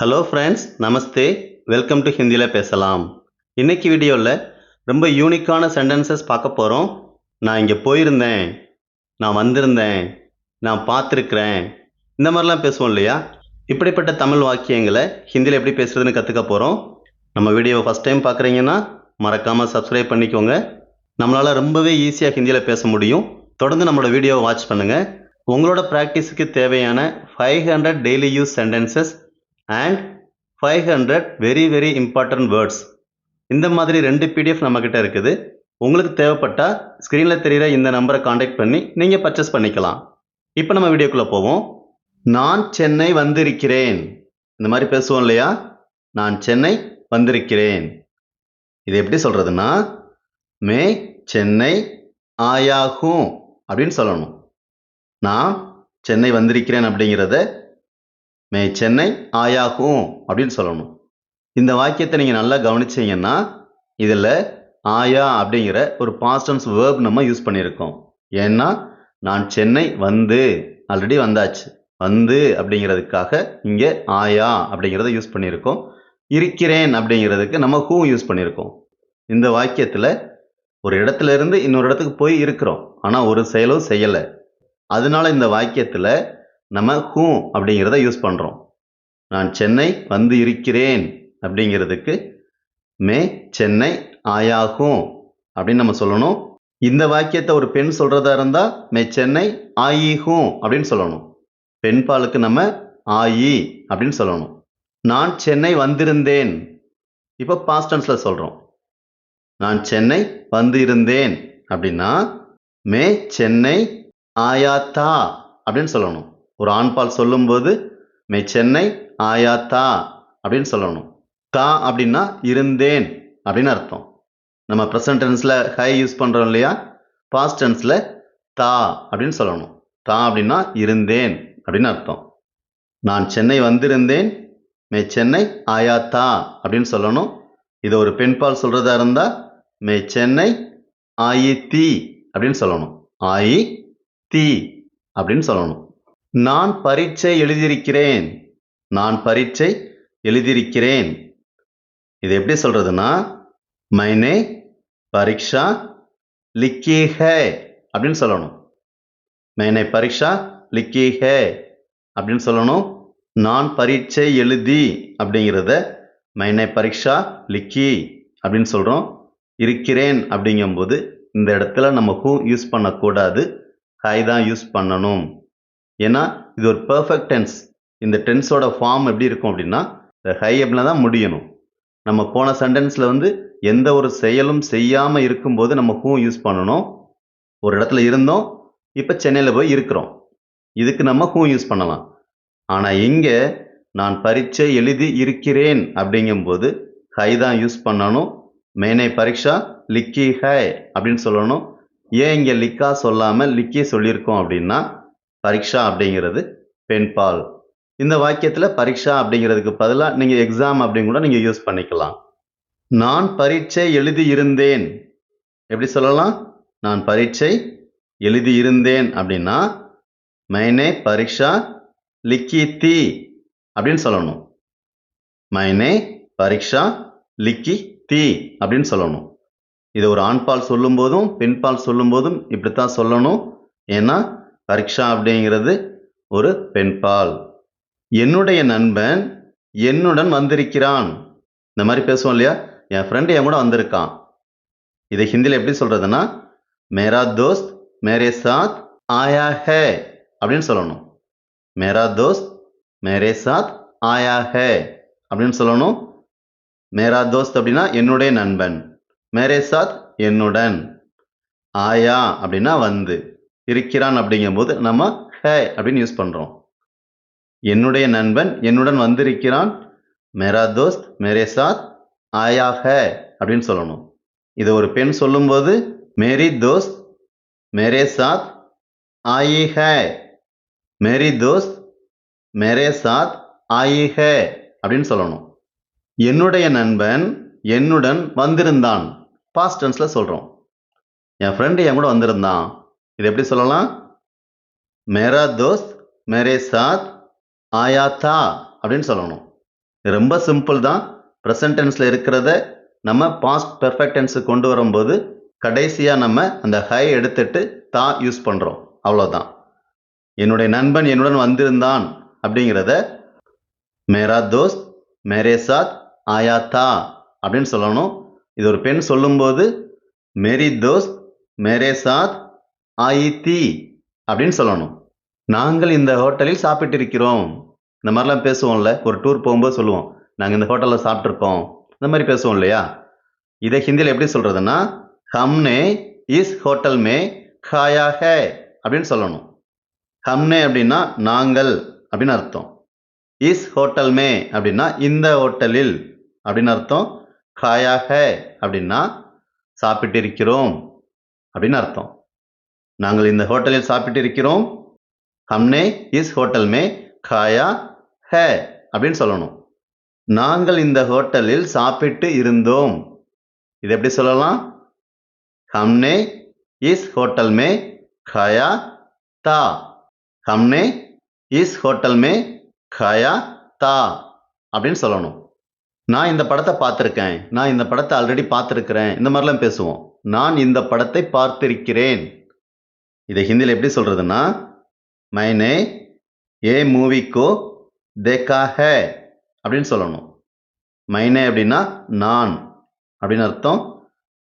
Hello friends namaste welcome to ஹிந்தியில் பேசலாம். இன்னைக்கு வீடியோவில் ரொம்ப யூனிக்கான சென்டென்சஸ் பார்க்க போகிறோம் நான் இங்கே போயிருந்தேன். நான் வந்திருந்தேன். நான் பார்த்துருக்குறேன். இந்த மாதிரிலாம் பேசுவோம் இல்லையா? இப்படிப்பட்ட தமிழ் வாக்கியங்களை ஹிந்தியில் எப்படி பேசுகிறதுன்னு கற்றுக்க போகிறோம் நம்ம வீடியோவை ஃபஸ்ட் டைம் பார்க்குறீங்கன்னா மறக்காமல் சப்ஸ்கிரைப் பண்ணிக்கோங்க. நம்மளால் ரொம்பவே ஈஸியாக ஹிந்தியில் பேச முடியும். தொடர்ந்து நம்மளோட வீடியோவை வாட்ச் பண்ணுங்கள் உங்களோட ப்ராக்டிஸுக்கு தேவையான five hundred daily use sentences and five hundred very very important words இந்த மாதிரி ரெண்டு பிடிஎஃப் நம்மக்கிட்ட இருக்குது. உங்களுக்கு தேவைப்பட்டால் ஸ்க்ரீனில் தெரிகிற இந்த நம்பரை காண்டாக்ட் பண்ணி நீங்கள் பர்ச்சேஸ் பண்ணிக்கலாம். இப்போ நம்ம வீடியோக்குள்ளே போவோம். நான் சென்னை வந்திருக்கிறேன். இந்த மாதிரி பேசுவோம் இல்லையா? நான் சென்னை வந்திருக்கிறேன். இது எப்படி சொல்கிறதுன்னா மே சென்னை ஆயாகும் அப்படின்னு சொல்லணும். நான் சென்னை வந்திருக்கிறேன் அப்படிங்கிறத மே சென்னை ஆயாகும் அப்படின்னு சொல்லணும். இந்த வாக்கியத்தை நீங்கள் நல்லா கவனிச்சீங்கன்னா இதில் ஆயா அப்படிங்கிற ஒரு பாஸ்டன்ஸ் வேர்ப் நம்ம யூஸ் பண்ணியிருக்கோம். ஏன்னா நான் சென்னை வந்து ஆல்ரெடி வந்தாச்சு. வந்து அப்படிங்கிறதுக்காக இங்கே ஆயா அப்படிங்கிறத யூஸ் பண்ணியிருக்கோம். இருக்கிறேன் அப்படிங்கிறதுக்கு நம்ம ஹூ யூஸ் பண்ணியிருக்கோம். இந்த வாக்கியத்தில் ஒரு இடத்துல இருந்து இன்னொரு இடத்துக்கு போய் இருக்கிறோம். ஆனால் ஒரு செயலும் செய்யலை. அதனால இந்த வாக்கியத்தில் நம்ம ஹூ அப்படிங்கிறத யூஸ் பண்ணுறோம் நான் சென்னை வந்து இருக்கிறேன் அப்படிங்கிறதுக்கு மே சென்னை ஆயாகும் அப்படின்னு நம்ம சொல்லணும். இந்த வாக்கியத்தை ஒரு பெண் சொல்கிறதா இருந்தால் மே சென்னை ஆயிகும் அப்படின்னு சொல்லணும். பெண் பாலுக்கு நம்ம ஆயி அப்படின்னு சொல்லணும். நான் சென்னை வந்திருந்தேன். இப்போ பாஸ்டன்ஸில் சொல்கிறோம் நான் சென்னை வந்து இருந்தேன் அப்படின்னா மே சென்னை ஆயாத்தா அப்படின்னு சொல்லணும். ஒரு ஆண்பால் சொல்லும்போது மே சென்னை ஆயாத்தா அப்படின்னு சொல்லணும். தா அப்படின்னா இருந்தேன் அப்படின்னு அர்த்தம். நம்ம ப்ரெசன்ட் டென்ஸில் ஹை யூஸ் பண்ணுறோம் இல்லையா? பாஸ்ட் டென்ஸில் தா அப்படின்னு சொல்லணும். தா அப்படின்னா இருந்தேன் அப்படின்னு அர்த்தம். நான் சென்னை வந்திருந்தேன் மே சென்னை ஆயாத்தா அப்படின்னு சொல்லணும். இது ஒரு பெண்பால் சொல்கிறதா இருந்தால் மே சென்னை ஆயி தீ அப்படின்னு சொல்லணும். ஆயி தீ அப்படின்னு சொல்லணும். நான் பரீட்சை எழுதியிருக்கிறேன். நான் பரீட்சை எழுதியிருக்கிறேன். இது எப்படி சொல்கிறதுன்னா மைனே பரீட்சா லிக்கி ஹே அப்படின்னு சொல்லணும். மைனே பரீட்சா லிக்கி ஹே அப்படின்னு சொல்லணும். நான் பரீட்சை எழுதி அப்படிங்கிறத மைனே பரீட்சா லிக்கி அப்படின்னு சொல்கிறோம் இருக்கிறேன் அப்படிங்கும்போது இந்த இடத்துல நம்ம ஹூ யூஸ் பண்ணக்கூடாது. ஹை தான் யூஸ் பண்ணணும். ஏன்னா இது ஒரு பர்ஃபெக்ட் டென்ஸ் இந்த டென்ஸோட ஃபார்ம் எப்படி இருக்கும் அப்படின்னா இந்த ஹை அப்படின்னா தான் முடியணும். நம்ம போன சென்டென்ஸில் வந்து எந்த ஒரு செயலும் செய்யாமல் இருக்கும்போது நம்ம ஹூ யூஸ் பண்ணணும். ஒரு இடத்துல இருந்தோம் இப்போ சென்னையில் போய் இருக்கிறோம். இதுக்கு நம்ம ஹூ யூஸ் பண்ணலாம். ஆனால் இங்கே நான் பரீட்சை எழுதி இருக்கிறேன் அப்படிங்கும்போது ஹை தான் யூஸ் பண்ணணும். மேனே பரீட்சா லிக்கி ஹை அப்படின்னு சொல்லணும். ஏன் இங்கே லிக்கா சொல்லாமல் லிக்கி சொல்லியிருக்கோம் அப்படின்னா பரீட்சா அப்படிங்கிறது பெண்பால் இந்த வாக்கியத்தில் பரீட்சா அப்படிங்கிறதுக்கு பதிலாக நீங்கள் எக்ஸாம் அப்படின்னு கூட நீங்கள் யூஸ் பண்ணிக்கலாம். நான் பரீட்சை எழுதி இருந்தேன் எப்படி சொல்லலாம்? நான் பரீட்சை எழுதி இருந்தேன் அப்படின்னா மைனே பரீட்சா லிக்கி தீ அப்படின்னு சொல்லணும். மைனே பரீட்சா லிக்கி தி அப்படின்னு சொல்லணும். இது ஒரு ஆண்பால் சொல்லும்போதும் பெண்பால் சொல்லும்போதும் இப்படித்தான் சொல்லணும். ஏன்னா பரீட்சா அப்படிங்கிறது ஒரு பெண்பால். என்னுடைய நண்பன் என்னுடன் வந்திருக்கிறான். இந்த மாதிரி பேசுவோம் இல்லையா? என் ஃப்ரெண்டு என் கூட வந்திருக்கான். இதை ஹிந்தியில் எப்படி சொல்கிறதுன்னா மேரா தோஸ்த் மேரே சாத் ஆயா ஹே அப்படின்னு சொல்லணும். மேரா தோஸ்த் மேரே சாத் ஆயா ஹே அப்படின்னு சொல்லணும். மேரா தோஸ்த் அப்படின்னா என்னுடைய நண்பன். மேரே சாத் என்னுடன் ஆயா அப்படின்னா வந்து. இருக்கிறான் அப்படிங்கும்போது நம்ம ஹே அப்படின்னு யூஸ் பண்ணுறோம் என்னுடைய நண்பன் என்னுடன் வந்திருக்கிறான். மேரா தோஸ்த் மேரே சாத் ஆயா ஹே அப்படின்னு சொல்லணும். இதை ஒரு பெண் சொல்லும்போது மேரி தோஸ்த் மேரே சாத் ஆயி ஹே. மேரி தோஸ்த் மேரே சாத் ஆயி ஹே அப்படின்னு சொல்லணும். என்னுடைய நண்பன் என்னுடன் வந்திருந்தான். பாஸ்ட் டென்ஸில் சொல்கிறோம் என் ஃப்ரெண்டு என் கூட வந்திருந்தான். இது எப்படி சொல்லலாம்? மேரா தோஸ்த் மேரே சாத் ஆயா தா அப்படின்னு சொல்லணும். இது ரொம்ப சிம்பிள் தான். ப்ரெசன்ட் டென்ஸில் இருக்கிறத நம்ம பாஸ்ட் பெர்ஃபெக்ட் டென்ஸுக்கு கொண்டு வரும்போது கடைசியாக நம்ம அந்த ஹை எடுத்துட்டு தா யூஸ் பண்ணுறோம் அவ்வளோதான் என்னுடைய நண்பன் என்னுடன் வந்திருந்தான் அப்படிங்கிறத மேரா தோஸ்த் மேரே சாத் ஆயா தா அப்படின்னு சொல்லணும். இது ஒரு பெண் சொல்லும்போது மேரி தோஸ்த் மேரே சாத் ஆயித்தி அப்படின்னு சொல்லணும். நாங்கள் இந்த ஹோட்டலில் சாப்பிட்டிருக்கிறோம். இந்த மாதிரிலாம் பேசுவோம்ல ஒரு டூர் போகும்போது சொல்லுவோம். நாங்கள் இந்த ஹோட்டலில் சாப்பிட்ருக்கோம் இந்த மாதிரி பேசுவோம் இல்லையா? இதை ஹிந்தியில் எப்படி சொல்கிறதுன்னா ஹம்னே இஸ் ஹோட்டல் மே ஹாயா ஹே அப்படின்னு சொல்லணும். ஹம்னே அப்படின்னா நாங்கள் அப்படின்னு அர்த்தம். இஸ் ஹோட்டல் மே அப்படின்னா இந்த ஹோட்டலில் அப்படின்னு அர்த்தம். ஹாயா ஹே அப்படின்னா சாப்பிட்டிருக்கிறோம் அப்படின்னு அர்த்தம். நாங்கள் இந்த ஹோட்டலில் சாப்பிட்டிருக்கிறோம். ஹம்னே இஸ் ஹோட்டல் மே காயா ஹே அப்படின்னு சொல்லணும். நாங்கள் இந்த ஹோட்டலில் சாப்பிட்டு இருந்தோம். இது எப்படி சொல்லலாம்? ஹம்னே இஸ் ஹோட்டல் மே காயா தா. ஹம்னே இஸ் ஹோட்டல் மே காயா தா. அப்படின்னு சொல்லணும். நான் இந்த படத்தை பார்த்துருக்கேன். நான் இந்த படத்தை ஆல்ரெடி பார்த்துருக்கிறேன். இந்த மாதிரிலாம் பேசுவோம். நான் இந்த படத்தை பார்த்திருக்கிறேன். இதை ஹிந்தியில் எப்படி சொல்கிறதுன்னா மைனே ஏ மூவிக்கோ தேக்கா ஹே அப்படின்னு சொல்லணும். மைனே அப்படின்னா நான் அப்படின்னு அர்த்தம்.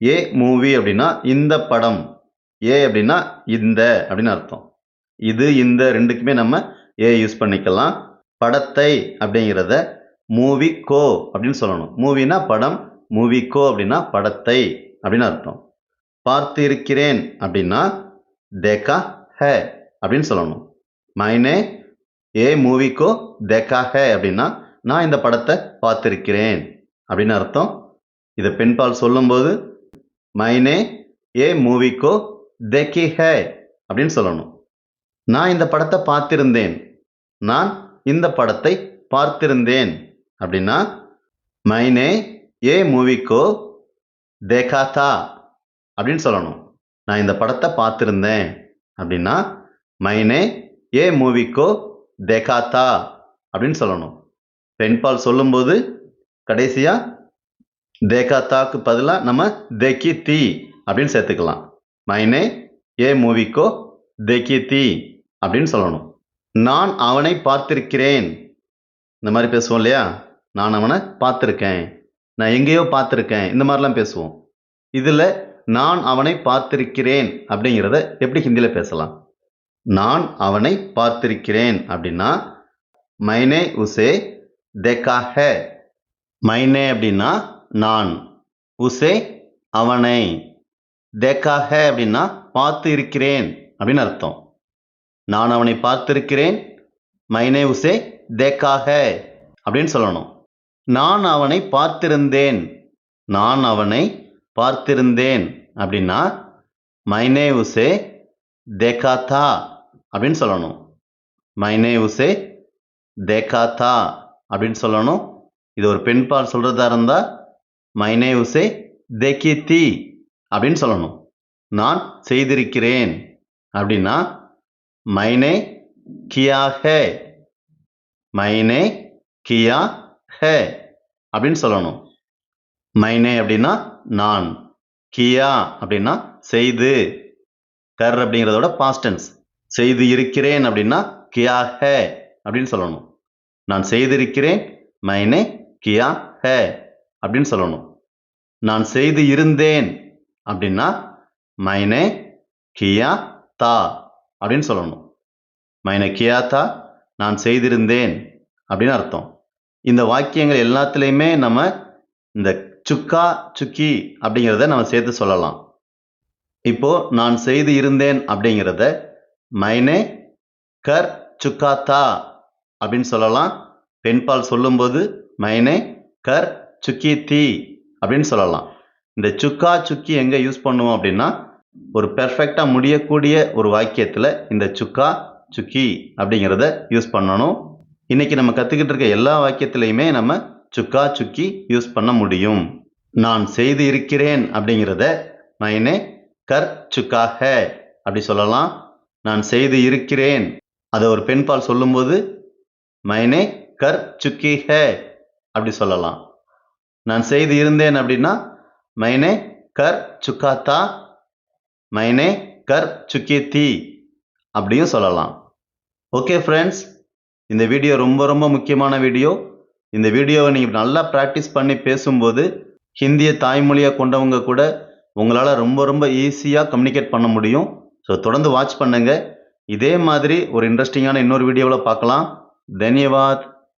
ஏ மூவி அப்படின்னா இந்த படம் ஏ அப்படின்னா இந்த அப்படின்னு அர்த்தம். இது இந்த ரெண்டுக்குமே நம்ம ஏ யூஸ் பண்ணிக்கலாம். படத்தை அப்படிங்கிறத மூவி கோ அப்படின்னு சொல்லணும். மூவினா படம் மூவி கோ அப்படின்னா படத்தை அப்படின்னு அர்த்தம். பார்த்து இருக்கிறேன் அப்படின்னா தேக்கா ஹே அப்படின்னு சொல்லணும். மைனே ஏ மூவிக்கோ தேக்கா ஹே அப்படின்னா நான் இந்த படத்தை பார்த்திருக்கிறேன் அப்படின்னு அர்த்தம். இதை பெண்பால் சொல்லும்போது மைனே ஏ மூவிக்கோ தேக்கி ஹே அப்படின்னு சொல்லணும். நான் இந்த படத்தை பார்த்திருந்தேன். நான் இந்த படத்தை பார்த்திருந்தேன் அப்படின்னா மைனே ஏ மூவிக்கோ தேகாதா அப்படின்னு சொல்லணும். நான் இந்த படத்தை பார்த்துருந்தேன் அப்படின்னா மைனே ஏ மூவிக்கோ தேகாத்தா அப்படின்னு சொல்லணும். பெண்பால் சொல்லும்போது கடைசியாக தேகாத்தாக்கு பதிலாக நம்ம தேக்கி தீ அப்படின்னு சேர்த்துக்கலாம். மைனே ஏ மூவிக்கோ தேக்கி தீ அப்படின்னு சொல்லணும். நான் அவனை பார்த்திருக்கிறேன். இந்த மாதிரி பேசுவோம் இல்லையா? நான் அவனை பார்த்துருக்கேன். நான் எங்கேயோ பார்த்துருக்கேன். இந்த மாதிரிலாம் பேசுவோம். இதில் நான் அவனை பார்த்திருக்கிறேன் அப்படிங்கிறத எப்படி ஹிந்தியில் பேசலாம்? நான் அவனை பார்த்திருக்கிறேன் அப்படின்னா மைனே உசே தேக்கா ஹே மைனே அப்படின்னா நான் உசே அவனை. தேக்கா ஹே அப்படின்னா பார்த்து இருக்கிறேன் அப்படின்னு அர்த்தம். நான் அவனை பார்த்திருக்கிறேன் மைனே உசே தேக்கா ஹே அப்படின்னு சொல்லணும். நான் அவனை பார்த்திருந்தேன். நான் அவனை பார்த்திருந்தேன் அப்படின்னா மைனே உசே தேகாத்தா அப்படின்னு சொல்லணும். மைனே உசே தேகாத்தா அப்படின்னு சொல்லணும். இது ஒரு பெண்பால் சொல்கிறதா இருந்தால் மைனே உசே தேக்கி தி அப்படின்னு சொல்லணும். நான் செய்திருக்கிறேன் அப்படின்னா மைனே கியா ஹே மைனே கியா ஹே அப்படின்னு சொல்லணும். மைனே அப்படின்னா நான் கியா அப்படின்னா செய்து கர் அப்படிங்கிறதோட பாஸ்டன்ஸ் செய்து இருக்கிறேன் அப்படின்னா கியா ஹே அப்படின்னு சொல்லணும். நான் செய்திருக்கிறேன் மைனே கியா ஹே அப்படின்னு சொல்லணும். நான் செய்து இருந்தேன் அப்படின்னா மைனே கியா தா அப்படின்னு சொல்லணும். மைனே கியா தா நான் செய்திருந்தேன் அப்படின்னு அர்த்தம். இந்த வாக்கியங்கள் எல்லாத்துலேயுமே நம்ம இந்த சுக்கா சுக்கி அப்படிங்கிறத நம்ம சேர்த்து சொல்லலாம். இப்போ நான் செய்து இருந்தேன் அப்படிங்கிறத மைனே கர் சுக்கா தா அப்படின்னு சொல்லலாம். பெண்பால் சொல்லும்போது மைனே கர் சுக்கி தி அப்படின்னு சொல்லலாம். இந்த சுக்கா சுக்கி எங்கே யூஸ் பண்ணுவோம் அப்படின்னா ஒரு பெர்ஃபெக்டாக முடியக்கூடிய ஒரு வாக்கியத்தில் இந்த சுக்கா சுக்கி அப்படிங்கிறத யூஸ் பண்ணணும். இன்றைக்கி நம்ம கற்றுக்கிட்டு இருக்க எல்லா வாக்கியத்துலேயுமே நம்ம சுக்கா சுக்கி யூஸ் பண்ண முடியும். நான் செய்து இருக்கிறேன் அப்படிங்கிறத மைனே கர் சுக்கா ஹே அப்படி சொல்லலாம். நான் செய்து இருக்கிறேன். அதை ஒரு பெண்பால் சொல்லும்போது மைனே கர் சுக்கி ஹே அப்படி சொல்லலாம். நான் செய்து இருந்தேன் அப்படின்னா மைனே கர் சுக்காத்தா? மைனே கர் சுக்கி தீ அப்படியும் சொல்லலாம். ஓகே ஃப்ரெண்ட்ஸ் இந்த வீடியோ ரொம்ப ரொம்ப முக்கியமான வீடியோ. இந்த வீடியோவை நீங்கள் நல்லா ப்ராக்டிஸ் பண்ணி பேசும்போது ஹிந்தியை தாய்மொழியாக கொண்டவங்க கூட உங்களால் ரொம்ப ரொம்ப ஈஸியாக கம்யூனிகேட் பண்ண முடியும். ஸோ தொடர்ந்து வாட்ச் பண்ணுங்கள் இதே மாதிரி ஒரு இன்ட்ரெஸ்டிங்கான இன்னொரு வீடியோவில் பார்க்கலாம். தன்யவாத்.